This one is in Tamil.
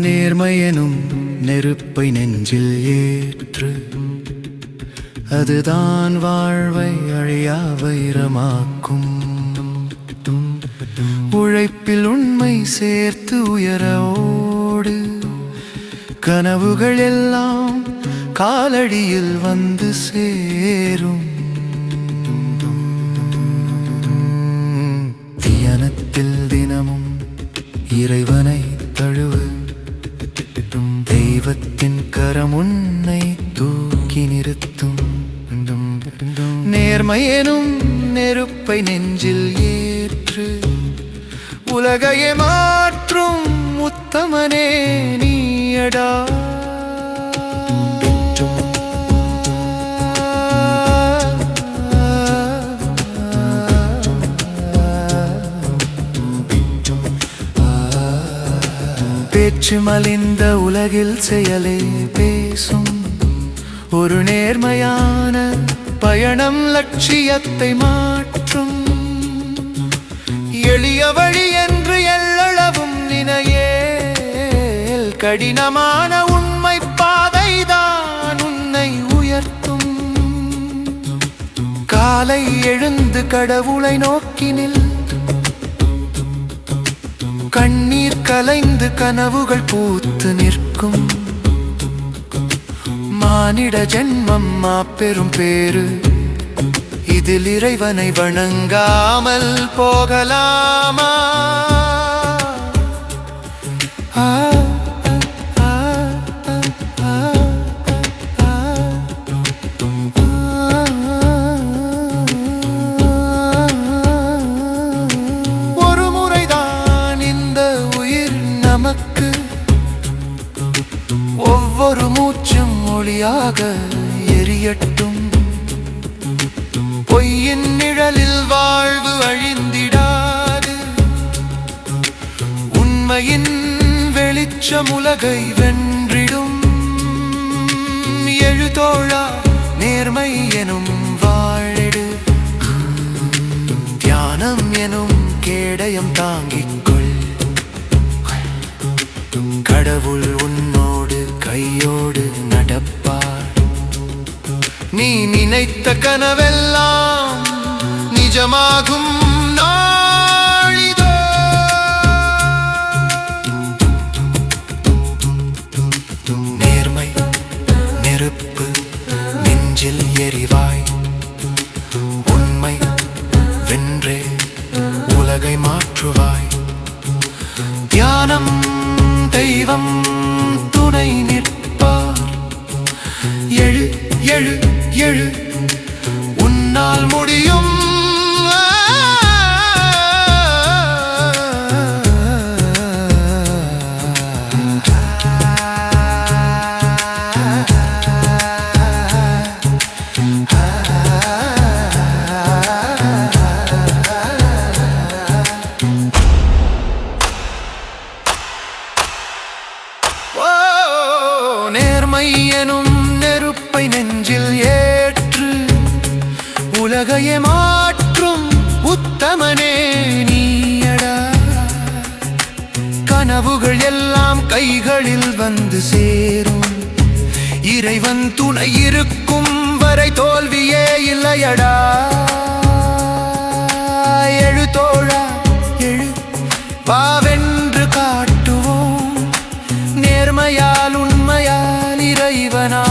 நேர்மையெனும் நெருப்பை நெஞ்சில் ஏற்று அதுதான் வாழ்வை அழியா வைரமாக்கும். உழைப்பில் உண்மை சேர்த்து உயர ஓடு. கனவுகள் எல்லாம் காலடியில் வந்து சேரும். தியானத்தில் தினமும் இறைவனை தழுவு. தெய்வத்தின் கரம் உன்னை தூக்கி நிறுத்தும். நேர்மையெனும் நெருப்பை நெஞ்சில் ஏற்று உலகையே மாற்றும் உத்தமனே நீயடா. பேச்சு மலிந்த உலகில் செயலே பேசும் ஒரு நேர்மையான பயணம் லட்சியத்தை மாற்றும். எளிய வழி என்று எல்லளவும் நினையேல். கடினமான உண்மை பாதைதான் உன்னை உயர்த்தும். காலை எழுந்து கடவுளை நோக்கினில் கண்ணீர் கலைந்து கனவுகள் பூத்து நிற்கும். மானிட ஜென்மம் மாப்பெரும் பேரு இதில் இறைவனை வணங்காமல் போகலாமா நமக்கு ஒவ்வொரு மூச்சும் ஒளியாக எரியட்டும். பொய்யின் நிழலில் வாழ்வு அழிந்திடாது. உண்மையின் வெளிச்சம் உலகை வென்றிடும். எழுதோழா நேர்மை எனும் வாழிடு தியானம் எனும் கேடயம் தாங்கிக் கொள். கடவுள் நினைத்த கனவெல்லாம் நிஜமாகும் நாளிதோ. நேர்மை நெருப்பு நெஞ்சில் எரிவாய். உண்மை வென்றே உலகை மாற்றுவாய். தியானம் தெய்வம் துணை நிற்பார். எழு எழு எழு. என்னால் முடியும். ஓ, நேர்மை எனும் நெருப்பை நெஞ்சில் ஏ உலகையே மாற்றும் உத்தமனே நீயடா. கனவுகள் எல்லாம் கைகளில் வந்து சேரும். இறைவன் துணை இருக்கும் வரை தோல்வியே இல்லையடா. எழு எழு. வாவென்று காட்டுவோம். நேர்மையால் உண்மையால் இறைவனா.